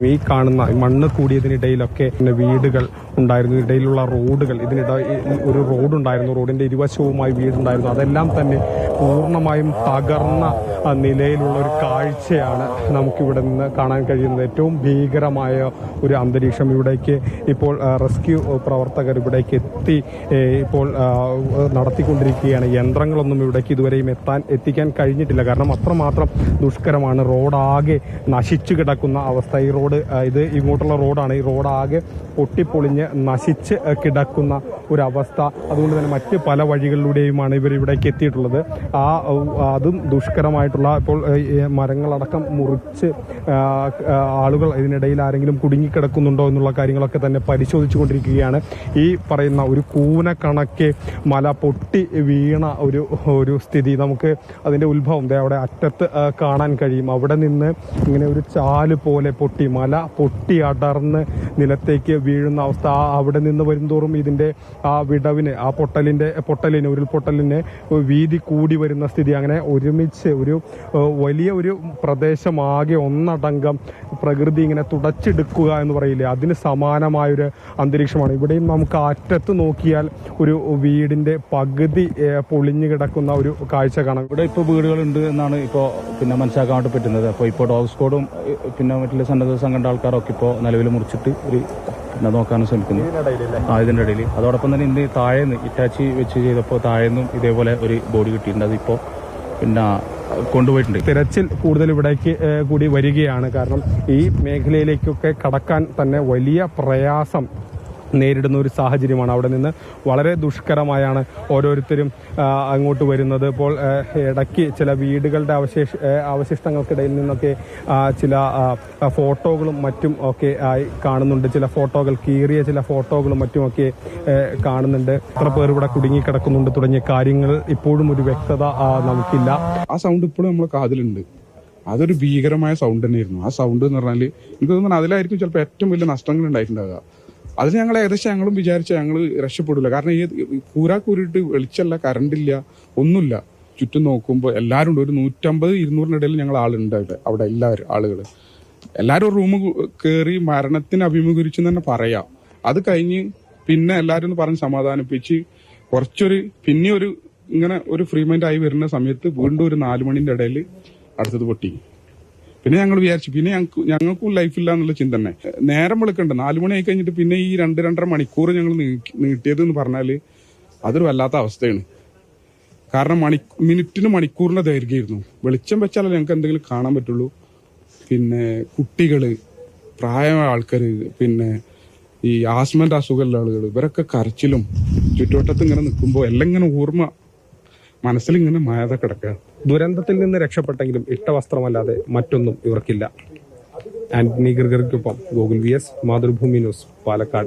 ഈ കാണുന്ന മണ്ണ് കൂടിയതിനിടയിലൊക്കെ വീടുകൾ ഉണ്ടായിരുന്നു. ഇടയിലുള്ള റോഡുകൾ ഇതിനിട ഒരു റോഡ് ഉണ്ടായിരുന്നു റോഡിന്റെ ഇരുവശവുമായി വീടുണ്ടായിരുന്നു. അതെല്ലാം തന്നെ പൂർണമായും തകർന്ന നിലയിലുള്ള ഒരു കാഴ്ചയാണ് നമുക്കിവിടെ നിന്ന് കാണാൻ കഴിയുന്നത്. ഏറ്റവും ഭീകരമായ ഒരു അന്തരീക്ഷം ഇവിടേക്ക് ഇപ്പോൾ റെസ്ക്യൂ പ്രവർത്തകർ ഇവിടേക്ക് എത്തി ഇപ്പോൾ നടത്തിക്കൊണ്ടിരിക്കുകയാണ്. യന്ത്രങ്ങളൊന്നും ഇവിടേക്ക് ഇതുവരെയും എത്താൻ എത്തിക്കാൻ കഴിഞ്ഞിട്ടില്ല. കാരണം അത്രമാത്രം ദുഷ്കരമാണ്. റോഡാകെ നശിച്ചു കിടക്കുന്ന അവസ്ഥ. ഈ റോഡ് ഇത് ഇങ്ങോട്ടുള്ള റോഡാണ്. ഈ റോഡാകെ പൊട്ടിപ്പൊളിഞ്ഞ് നശിച്ച് കിടക്കുന്ന ഒരവസ്ഥ. അതുകൊണ്ട് തന്നെ മറ്റ് പല വഴികളിലൂടെയുമാണ് ഇവർ ഇവിടേക്ക് എത്തിയിട്ടുള്ളത്. ആ അതും ദുഷ്കരമായിട്ടുള്ള ഇപ്പോൾ മരങ്ങളടക്കം മുറിച്ച് ആളുകൾ ഇതിനിടയിൽ ആരെങ്കിലും കുടുങ്ങിക്കിടക്കുന്നുണ്ടോ എന്നുള്ള കാര്യങ്ങളൊക്കെ തന്നെ പരിശോധിച്ചു കൊണ്ടിരിക്കുകയാണ് ഈ പറയുന്ന ഒരു കൂന കണക്ക് മല പൊട്ടി വീണ ഒരു ഒരു സ്ഥിതി നമുക്ക് അതിന്റെ ഉത്ഭവം. അവിടെ അറ്റത്ത് കാണാൻ കഴിയും. അവിടെ നിന്ന് ഇങ്ങനെ ഒരു ചാൽ പോലെ പൊട്ടി മല പൊട്ടി അടർന്ന് നിലത്തേക്ക് വീഴുന്ന അവസ്ഥ. അവിടെ നിന്ന് വരുംതോറും ഇതിന്റെ ആ വിടവിന് ആ പൊട്ടലിന്റെ പൊട്ടലിന് ഉരുൾപൊട്ടലിന് വീതി കൂടി വരുന്ന സ്ഥിതി. അങ്ങനെ ഒരുമിച്ച് ഒരു വലിയ ഒരു പ്രദേശമാകെ ഒന്നടങ്കം പ്രകൃതി ഇങ്ങനെ തുടച്ചെടുക്കുക എന്ന് പറയില്ലേ? അതിന് സമാനമായൊരു അന്തരീക്ഷമാണ്. ഇവിടെയും നമുക്ക് അറ്റത്ത് നോക്കിയാൽ ഒരു വീടിന്റെ പകുതി പൊളിഞ്ഞു കിടക്കുന്ന ഒരു കാഴ്ച കാണാം. ഇവിടെ ഇപ്പോൾ വീടുകളുണ്ട് എന്നാണ് ഇപ്പോൾ പിന്നെ മനസ്സിലാക്കാൻ പറ്റുന്നത്. അപ്പോൾ ഇപ്പോൾ ഡോഗ് സ്കോഡും പിന്നെ മറ്റുള്ള സന്നദ്ധ സംഘടന ആൾക്കാരൊക്കെ ഇപ്പോൾ നിലവിൽ മുറിച്ചിട്ട് ഒരു നോക്കാനും ശ്രമിക്കുന്നു. ആ ഇതിന്റെ ഇടയിൽ. അതോടൊപ്പം തന്നെ ഇന്ന് താഴേന്ന് ഇറ്റാച്ചി വെച്ച് ചെയ്തപ്പോൾ താഴേന്നും ഇതേപോലെ ഒരു ബോഡി കിട്ടിയിട്ടുണ്ട്. അതിപ്പോ പിന്നെ കൊണ്ടുപോയിട്ടുണ്ട്. തിരച്ചിൽ കൂടുതൽ ഇവിടേക്ക് കൂടി വരികയാണ്. കാരണം ഈ മേഖലയിലേക്കൊക്കെ കടക്കാൻ തന്നെ വലിയ പ്രയാസം നേരിടുന്ന ഒരു സാഹചര്യമാണ്. അവിടെ നിന്ന് വളരെ ദുഷ്കരമായാണ് ഓരോരുത്തരും അങ്ങോട്ട് വരുന്നത്. ഇപ്പോൾ ഇടയ്ക്ക് ചില വീടുകളുടെ അവശേഷ അവശിഷ്ടങ്ങൾക്കിടയിൽ നിന്നൊക്കെ ചില ഫോട്ടോകളും മറ്റും ഒക്കെ ആയി കാണുന്നുണ്ട്. ചില ഫോട്ടോകൾ കീറിയ ചില ഫോട്ടോകളും മറ്റുമൊക്കെ കാണുന്നുണ്ട്. എത്ര പേർ ഇവിടെ കുടുങ്ങിക്കിടക്കുന്നുണ്ട് തുടങ്ങിയ കാര്യങ്ങൾ ഇപ്പോഴും ഒരു വ്യക്തത നമുക്കില്ല. ആ സൗണ്ട് ഇപ്പോഴും നമ്മളെ കാതിലുണ്ട്. അതൊരു ഭീകരമായ സൗണ്ട് തന്നെയായിരുന്നു. ആ സൗണ്ട് എന്ന് പറഞ്ഞാൽ എനിക്ക് തോന്നുന്നു അതിലായിരിക്കും ചിലപ്പോൾ ഏറ്റവും വലിയ നഷ്ടങ്ങൾ ഉണ്ടായിട്ടുണ്ടാവുക. അതിൽ ഞങ്ങൾ ഏകദേശം ഞങ്ങളും വിചാരിച്ച ഞങ്ങൾ രക്ഷപ്പെടില്ല. കാരണം ഈ കൂരാ കൂരിട്ട് വെളിച്ചല്ല കറണ്ടില്ല ഒന്നുമില്ല. ചുറ്റും നോക്കുമ്പോൾ എല്ലാവരും ഉണ്ട് ഒരു നൂറ്റമ്പത് ഇരുന്നൂറിനിടയിൽ ഞങ്ങൾ ആളുണ്ട് അവിടെ. അവിടെ എല്ലാവരും ആളുകൾ എല്ലാവരും റൂം കയറി മരണത്തിന് അഭിമുഖീകരിച്ചു തന്നെ പറയാം. അത് കഴിഞ്ഞ് പിന്നെ എല്ലാവരും ഒന്ന് പറഞ്ഞ് സമാധാനിപ്പിച്ച് കുറച്ചൊരു പിന്നെ ഒരു ഇങ്ങനെ ഒരു ഫ്രീ മൈൻഡ് ആയി വരുന്ന സമയത്ത് വീണ്ടും ഒരു നാലു മണിന്റെ ഇടയിൽ അടുത്തത് പൊട്ടി. പിന്നെ ഞങ്ങൾ വിചാരിച്ചു പിന്നെ ഞങ്ങൾക്ക് ഞങ്ങൾക്കും ലൈഫില്ല എന്നുള്ള ചിന്ത തന്നെ. നേരം വിളിക്കണ്ട. നാലു ആയി കഴിഞ്ഞിട്ട് പിന്നെ ഈ രണ്ട് രണ്ടര മണിക്കൂർ ഞങ്ങൾ നീട്ടിയത് എന്ന് പറഞ്ഞാൽ അതൊരു വല്ലാത്ത അവസ്ഥയാണ്. കാരണം മണി മിനിറ്റിന് മണിക്കൂറിന്റെ ദൈർഘ്യമായിരുന്നു. വെളിച്ചം വെച്ചാലേ ഞങ്ങൾക്ക് എന്തെങ്കിലും കാണാൻ പറ്റുള്ളൂ. പിന്നെ കുട്ടികൾ പ്രായമായ ആൾക്കാര് പിന്നെ ഈ ആസ്മന്റെ അസുഖമുള്ള ആളുകൾ ഇവരൊക്കെ കരച്ചിലും ചുറ്റുവട്ടത്ത് ഇങ്ങനെ നിൽക്കുമ്പോൾ എല്ലാം ഇങ്ങനെ ഓർമ്മ മനസ്സിൽ ഇങ്ങനെ മായത കിടക്കുക ദുരന്തത്തിൽ നിന്ന് രക്ഷപ്പെട്ടെങ്കിലും ഇട്ട വസ്ത്രമല്ലാതെ മറ്റൊന്നും ഇവർക്കില്ല. Antony ഗർഗർക്കൊപ്പം Gokul V S Mathrubhumi news Palakkad.